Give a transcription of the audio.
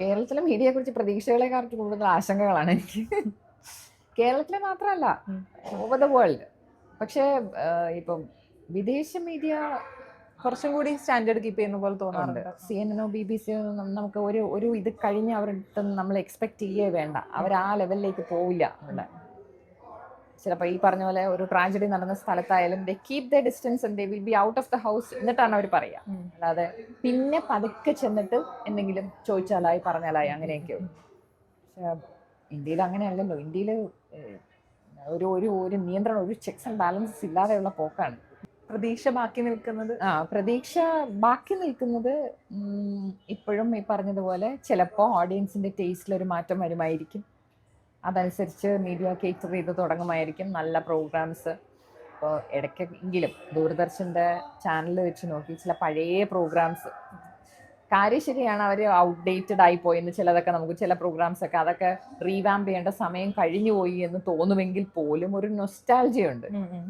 കേരളത്തിലെ മീഡിയയെ കുറിച്ച് പ്രതീക്ഷകളെക്കാർക്ക് കൂടുതൽ ആശങ്കകളാണ് എനിക്ക്. കേരളത്തിലെ മാത്രമല്ല. ഓവർ ദ വേൾഡ് പക്ഷേ ഇപ്പം വിദേശ മീഡിയ കുറച്ചും കൂടി സ്റ്റാൻഡേർഡ് കീപ്പ് ചെയ്യുന്ന പോലെ തോന്നാറുണ്ട്. സി എൻ എന്നോ ബി ബി സി നമുക്ക് ഒരു ഒരു ഇത് കഴിഞ്ഞ് അവരുടെ നമ്മൾ എക്സ്പെക്ട് ചെയ്യേ വേണ്ട. അവർ ആ ലെവലിലേക്ക് പോവില്ല. എന്നുള്ള ചിലപ്പോൾ ഈ പറഞ്ഞ പോലെ ഒരു ട്രാജഡി നടന്ന സ്ഥലത്തായാലും they keep the distance and they will be out of the house എന്നിട്ടാണ് അവർ പറയുക അല്ലാതെ പിന്നെ പതുക്കെ ചെന്നിട്ട് എന്തെങ്കിലും ചോദിച്ചാലായി പറഞ്ഞാലായി അങ്ങനെയൊക്കെ ഉള്ളൂ. പക്ഷേ ഇന്ത്യയിൽ അങ്ങനെയല്ലല്ലോ. ഇന്ത്യയിൽ ഒരു ഒരു ഒരു നിയന്ത്രണം ഒരു ചെക്സ് ആൻഡ് ബാലൻസസ് ഇല്ലാതെയുള്ള പോക്കാണ്. പ്രതീക്ഷ ബാക്കി നിൽക്കുന്നത്? ആ പ്രതീക്ഷ ബാക്കി നിൽക്കുന്നത് ഇപ്പോഴും ഈ പറഞ്ഞതുപോലെ ചിലപ്പോൾ ഓഡിയൻസിന്റെ ടേസ്റ്റിൽ ഒരു മാറ്റം വരുമായിരിക്കും. അതനുസരിച്ച് മീഡിയ കേറ്റർ ചെയ്ത് തുടങ്ങുമായിരിക്കും നല്ല പ്രോഗ്രാംസ് ഇപ്പോൾ ഇടയ്ക്കെങ്കിലും ദൂരദർശന്റെ ചാനൽ വെച്ച് നോക്കി ചില പഴയ പ്രോഗ്രാംസ് കാര്യം ശരിയാണ് അവർ ഔട്ട്ഡേറ്റഡ് ആയി പോയെന്ന് ചിലതൊക്കെ നമുക്ക് ചില പ്രോഗ്രാംസ് ഒക്കെ അതൊക്കെ റീവാമ്പ് ചെയ്യേണ്ട സമയം കഴിഞ്ഞു പോയി എന്ന് തോന്നുമെങ്കിൽ പോലും ഒരു നൊസ്റ്റാൾജിയ ഉണ്ട്. ഉം ഉം.